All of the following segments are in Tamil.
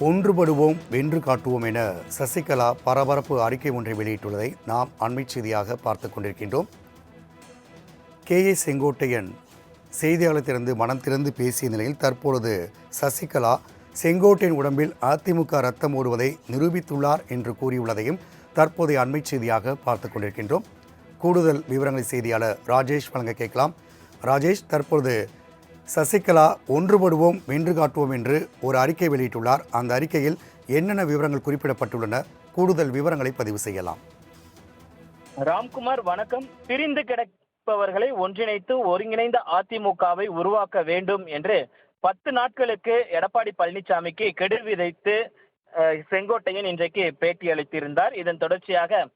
ஒன்றுபடுவோம் வென்று காட்டுவோம் என சசிகலா பரபரப்பு அறிக்கை ஒன்றை வெளியிட்டுள்ளதை நாம் அண்மை செய்தியாக பார்த்து கொண்டிருக்கின்றோம். கே. ஏ. செங்கோட்டையன் செய்தியாளர் திறந்து மனம் திறந்து பேசிய நிலையில் தற்பொழுது சசிகலா செங்கோட்டையன் உடம்பில் அதிமுக ரத்தம் ஓடுவதை நிரூபித்துள்ளார் என்று கூறியுள்ளதையும் தற்போதைய அண்மை செய்தியாக பார்த்து கொண்டிருக்கின்றோம். கூடுதல் விவரங்களை செய்தியாளர் ராஜேஷ் வழங்க கேட்கலாம். ராஜேஷ் தற்பொழுது சசிகலா ஒன்றுபடுவோம் வென்று காட்டுவோம் என்று ஒரு அறிக்கை வெளியிட்டுள்ளார். அந்த அறிக்கையில் என்னென்ன விவரங்கள் குறிப்பிடப்பட்டுள்ளன? கூடுதல் விவரங்களை பதிவு செய்யலாம். ராம்குமார் வணக்கம். பிரிந்து கிடப்பவர்களை ஒன்றிணைத்து ஒருங்கிணைந்த அதிமுகவை உருவாக்க வேண்டும் என்று பத்து நாட்களுக்கு எடப்பாடி பழனிசாமிக்கு கெடு விதைத்து செங்கோட்டையன் இன்றைக்கு பேட்டி அளித்திருந்தார். இதன் தொடர்ச்சியாக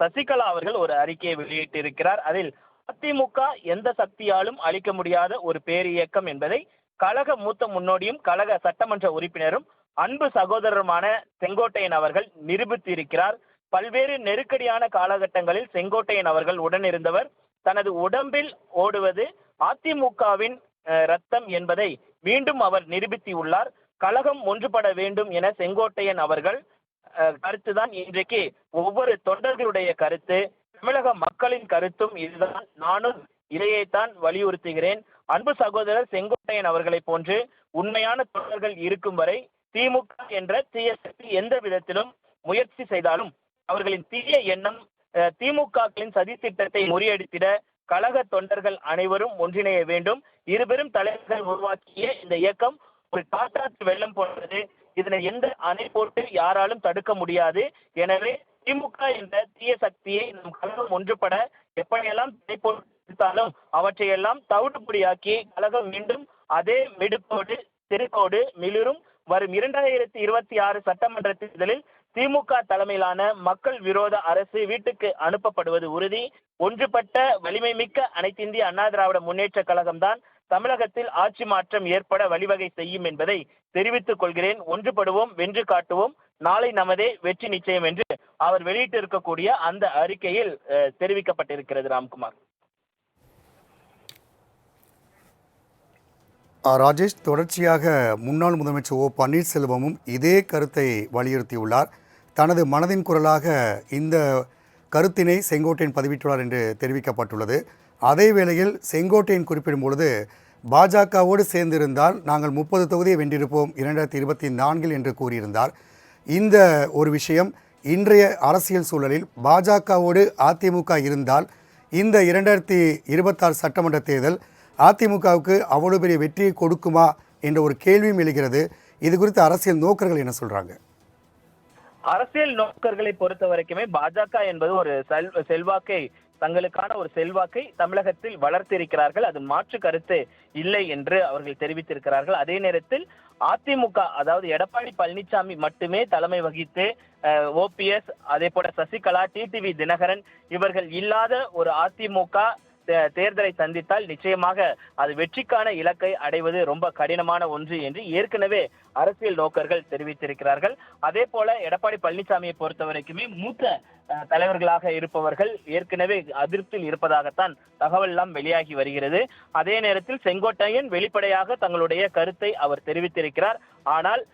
சசிகலா அவர்கள் ஒரு அறிக்கையை வெளியிட்டிருக்கிறார். அதில் அதிமுக எந்த சக்தியாலும் அளிக்க முடியாத ஒரு பேர் இயக்கம் என்பதை கழக மூத்த முன்னோடியும் கழக சட்டமன்ற உறுப்பினரும் அன்பு சகோதரருமான செங்கோட்டையன் அவர்கள் நிரூபித்திருக்கிறார். பல்வேறு நெருக்கடியான காலகட்டங்களில் செங்கோட்டையன் அவர்கள் உடனிருந்தவர். தனது உடம்பில் ஓடுவது அதிமுகவின் ரத்தம் என்பதை மீண்டும் அவர் நிரூபித்தியுள்ளார். கழகம் ஒன்றுபட வேண்டும் என செங்கோட்டையன் அவர்கள் கருத்துதான் இன்றைக்கு ஒவ்வொரு தொண்டர்களுடைய கருத்து. தமிழக மக்களின் கருத்தும் இதுதான். நானும் இதையைத்தான் வலியுறுத்துகிறேன். அன்பு சகோதரர் செங்கோட்டையன் அவர்களை போன்று உண்மையான தொண்டர்கள் இருக்கும் வரை திமுக என்ற தீய சக்தி எந்த விதத்திலும் முயற்சி செய்தாலும் அவர்களின் தீய எண்ணம் அஹ், திமுகக்களின் சதி திட்டத்தை முறியடித்திட கழக தொண்டர்கள் அனைவரும் ஒன்றிணைய வேண்டும். இருபெரும் தலைவர்கள் உருவாக்கிய இந்த இயக்கம் ஒரு காட்டாற்று வெள்ளம் போன்றது. இதனை எந்த அணை போட்டு யாராலும் தடுக்க முடியாது. எனவே திமுக என்ற தீய சக்தியை நம் கழகம் ஒன்றுபட எப்படியெல்லாம் தடை போட்டாலும் அவற்றையெல்லாம் தவிடுபடியாக்கி கழகம் மீண்டும் அதே மிடுக்கோடு திருக்கோடு மிளிரும். வரும் இரண்டாயிரத்தி இருபத்தி ஆறு சட்டமன்ற தேர்தலில் திமுக தலைமையிலான மக்கள் விரோத அரசு வீட்டுக்கு அனுப்பப்படுவது உறுதி. ஒன்றுபட்ட வலிமை மிக்க அனைத்திந்திய அண்ணா திராவிட முன்னேற்ற கழகம்தான் தமிழகத்தில் ஆட்சி மாற்றம் ஏற்பட வழிவகை செய்யும் என்பதை தெரிவித்துக் கொள்கிறேன். ஒன்றுபடுவோம் வென்று காட்டுவோம். நாளை நமதே வெற்றி நிச்சயம் என்று அவர் வெளியிட்டு இருக்கக்கூடிய அந்த அறிக்கையில் தெரிவிக்கப்பட்டிருக்கிறது ராம்குமார். ராஜேஷ் தொடர்ச்சியாக முன்னாள் முதலமைச்சர் ஓ பன்னீர்செல்வமும் இதே கருத்தை வலியுறுத்தியுள்ளார். தனது மனதின் குரலாக இந்த கருத்தினை செங்கோட்டையன் பதிவிட்டுள்ளார் என்று தெரிவிக்கப்பட்டுள்ளது. அதே வேளையில் செங்கோட்டையன் குறிப்பிடும் பொழுது பாஜகவோடு சேர்ந்திருந்தால் நாங்கள் முப்பது தொகுதியை வென்றிருப்போம் இரண்டாயிரத்தி இருபத்தி நான்கில் என்று கூறியிருந்தார். இந்த ஒரு விஷயம் இன்றைய அரசியல் சூழலில் பாஜகவோடு அதிமுக இருந்தால் இந்த இரண்டாயிரத்தி இருபத்தாறு சட்டமன்ற தேர்தல் அதிமுகவுக்கு அவ்வளோ பெரிய வெற்றியை கொடுக்குமா என்ற ஒரு கேள்வியும் எழுகிறது. இது குறித்து அரசியல் நோக்கர்கள் என்ன சொல்றாங்க? அரசியல் நோக்கர்களை பொறுத்த வரைக்குமே பாஜக என்பது ஒரு செல் செல்வாக்கை தங்களுக்கான ஒரு செல்வாக்கை தமிழகத்தில் வளர்த்திருக்கிறார்கள். அது மாற்று கருத்து இல்லை என்று அவர்கள் தெரிவித்திருக்கிறார்கள். அதே நேரத்தில் அதிமுக அதாவது எடப்பாடி பழனிசாமி மட்டுமே தலைமை வகித்து ஓபிஎஸ் அதே போல சசிகலா டிடிவி தினகரன் இவர்கள் இல்லாத ஒரு அதிமுக தேர்தலை சந்தித்தால் நிச்சயமாக அது வெற்றிக்கான இலக்கை அடைவது ரொம்ப கடினமான ஒன்று என்று ஏற்கனவே அரசியல் நோக்கர்கள் தெரிவித்திருக்கிறார்கள். அதே போல எடப்பாடி பழனிசாமியை பொறுத்த வரைக்குமே மூத்த தலைவர்களாக இருப்பவர்கள் ஏற்கனவே அதிருப்தியில் இருப்பதாகத்தான் தகவல் எல்லாம் வெளியாகி வருகிறது. அதே நேரத்தில் செங்கோட்டையன் வெளிப்படையாக தங்களுடைய கருத்தை அவர் தெரிவித்திருக்கிறார். ஆனால்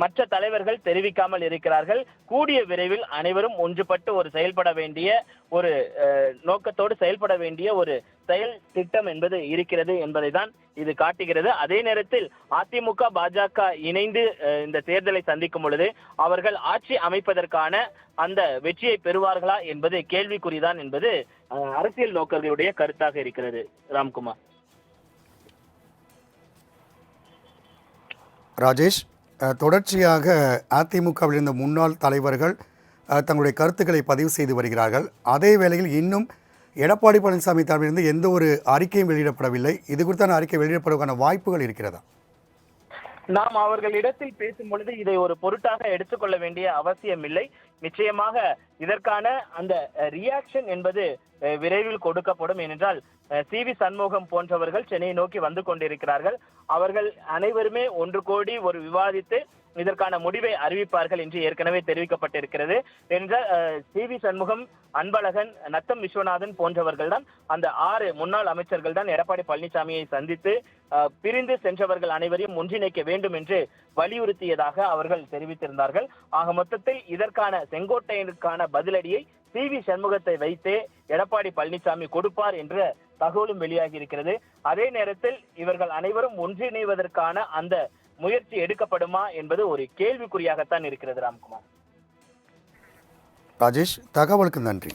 மற்ற தலைவர்கள் தெரிவிக்காமல் இருக்கிறார்கள். கூடிய விரைவில் அனைவரும் ஒன்றுபட்டு ஒரு செயல்பட வேண்டிய ஒரு நோக்கத்தோடு செயல்பட வேண்டிய ஒரு செயல் திட்டம் என்பது இருக்கிறது என்பதை தான் இது காட்டுகிறது. அதே நேரத்தில் அதிமுக பாஜக இணைந்து இந்த தேர்தலை சந்திக்கும் பொழுது அவர்கள் ஆட்சி அமைப்பதற்கான அந்த வெற்றியை பெறுவார்களா என்பது கேள்விக்குறிதான் என்பது அரசியல் நோக்கர்களுடைய கருத்தாக இருக்கிறது. ராம்குமார். ராஜேஷ்? தொடர்ச்சியாக அதிமுகவில் இருந்த முன்னாள் தலைவர்கள் தங்களுடைய கருத்துக்களை பதிவு செய்து வருகிறார்கள். அதே வேளையில் இன்னும் எடப்பாடி பழனிசாமி தரப்பிலிருந்து எந்த ஒரு அறிக்கையும் வெளியிடப்படவில்லை. இது குறித்தான அறிக்கை வெளியிடப்படுவதற்கான வாய்ப்புகள் இருக்கிறதா? நாம் அவர்களிடத்தில் பேசும் பொழுது இதை ஒரு பொருட்டாக எடுத்துக்கொள்ள வேண்டிய அவசியம் இல்லை நிச்சயமாக இதற்கான அந்த ரியாக்ஷன் என்பது விரைவில் கொடுக்கப்படும். ஏனென்றால் சி வி சண்முகம் போன்றவர்கள் சென்னையை நோக்கி வந்து கொண்டிருக்கிறார்கள். அவர்கள் அனைவருமே ஒன்று கோடி ஒரு விவாதித்து இதற்கான முடிவை அறிவிப்பார்கள் என்று ஏற்கனவே தெரிவிக்கப்பட்டிருக்கிறது. என்ற சி வி சண்முகம் அன்பழகன் நத்தம் விஸ்வநாதன் போன்றவர்கள் தான் அந்த ஆறு முன்னாள் அமைச்சர்கள் தான் எடப்பாடி பழனிசாமியை சந்தித்து பிரிந்து சென்றவர்கள் அனைவரையும் ஒன்றிணைக்க வேண்டும் என்று வலியுறுத்தியதாக அவர்கள் தெரிவித்திருந்தார்கள். ஆக மொத்தத்தில் இதற்கான செங்கோட்டையனுக்கான பதிலடியை சி வி சண்முகத்தை வைத்தே எடப்பாடி பழனிசாமி கொடுப்பார் என்ற தகவலும் வெளியாகி இருக்கிறது. அதே நேரத்தில் இவர்கள் அனைவரும் ஒன்றிணைவதற்கான அந்த முயற்சி எடுக்கப்படுமா என்பது ஒரு கேள்விக்குறியாகத்தான் இருக்கிறது ராம்குமார். ராஜேஷ் தகவலுக்கு நன்றி.